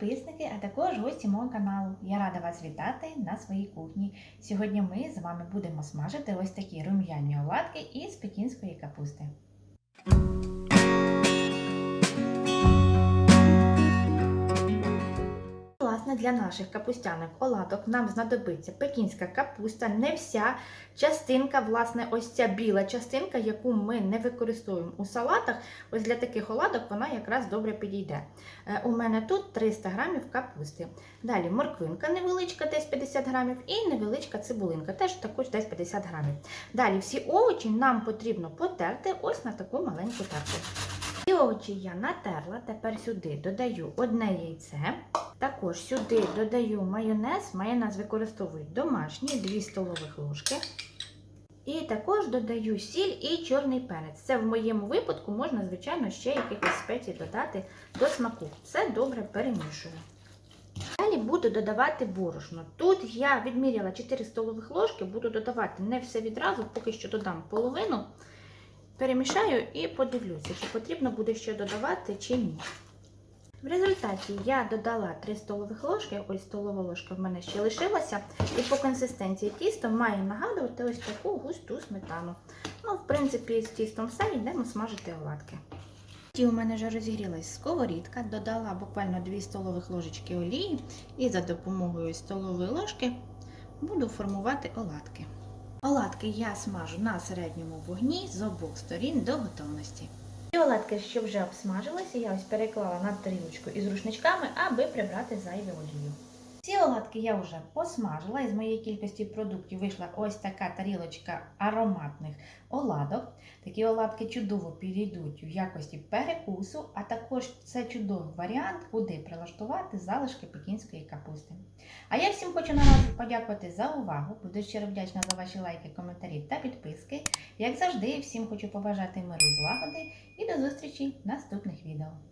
підписники, а також гості мого каналу. Я рада вас вітати на своїй кухні. Сьогодні ми з вами будемо смажити ось такі рум'яні оладки із пекінської капусти. Власне, для наших капустяних оладок нам знадобиться пекінська капуста, не вся частинка, власне, ось ця біла частинка, яку ми не використовуємо у салатах. Ось для таких оладок вона якраз добре підійде. Е, У мене тут 300 грамів капусти. Далі морквинка невеличка, десь 50 грамів, і невеличка цибулинка, теж також десь 50 грамів. Далі всі овочі нам потрібно потерти ось на таку маленьку терку. Ці овочі я натерла, тепер сюди додаю одне яйце. Також сюди додаю майонез. Майонез використовують домашній, 2 столових ложки. І також додаю сіль і чорний перець. Це в моєму випадку можна, звичайно, ще якихось спецій додати до смаку. Все добре перемішую. Далі буду додавати борошно. Тут я відміряла 4 столових ложки, буду додавати не все відразу, поки що додам половину. Перемішаю і подивлюся, чи потрібно буде ще додавати, чи ні. В результаті я додала 3 столових ложки, ось столова ложка в мене ще лишилася, і по консистенції тісто має нагадувати ось таку густу сметану. Ну, в принципі, з тістом все, йдемо смажити оладки. Ті у мене вже розігрілась сковорідка, додала буквально 2 столових ложечки олії і за допомогою столової ложки буду формувати оладки. Оладки я смажу на середньому вогні з обох сторін до готовності. Ці оладки, що вже обсмажилися, я ось переклала на тарілочку із рушничками, аби прибрати зайву олію. Ці оладки я вже посмажила, і з моєї кількості продуктів вийшла ось така тарілочка ароматних оладок. Такі оладки чудово підійдуть в якості перекусу, а також це чудовий варіант, куди прилаштувати залишки пекінської капусти. А я всім хочу наразі подякувати за увагу. Буду щиро вдячна за ваші лайки, коментарі та підписки. Як завжди, всім хочу побажати миру і злагоди і до зустрічі в наступних відео.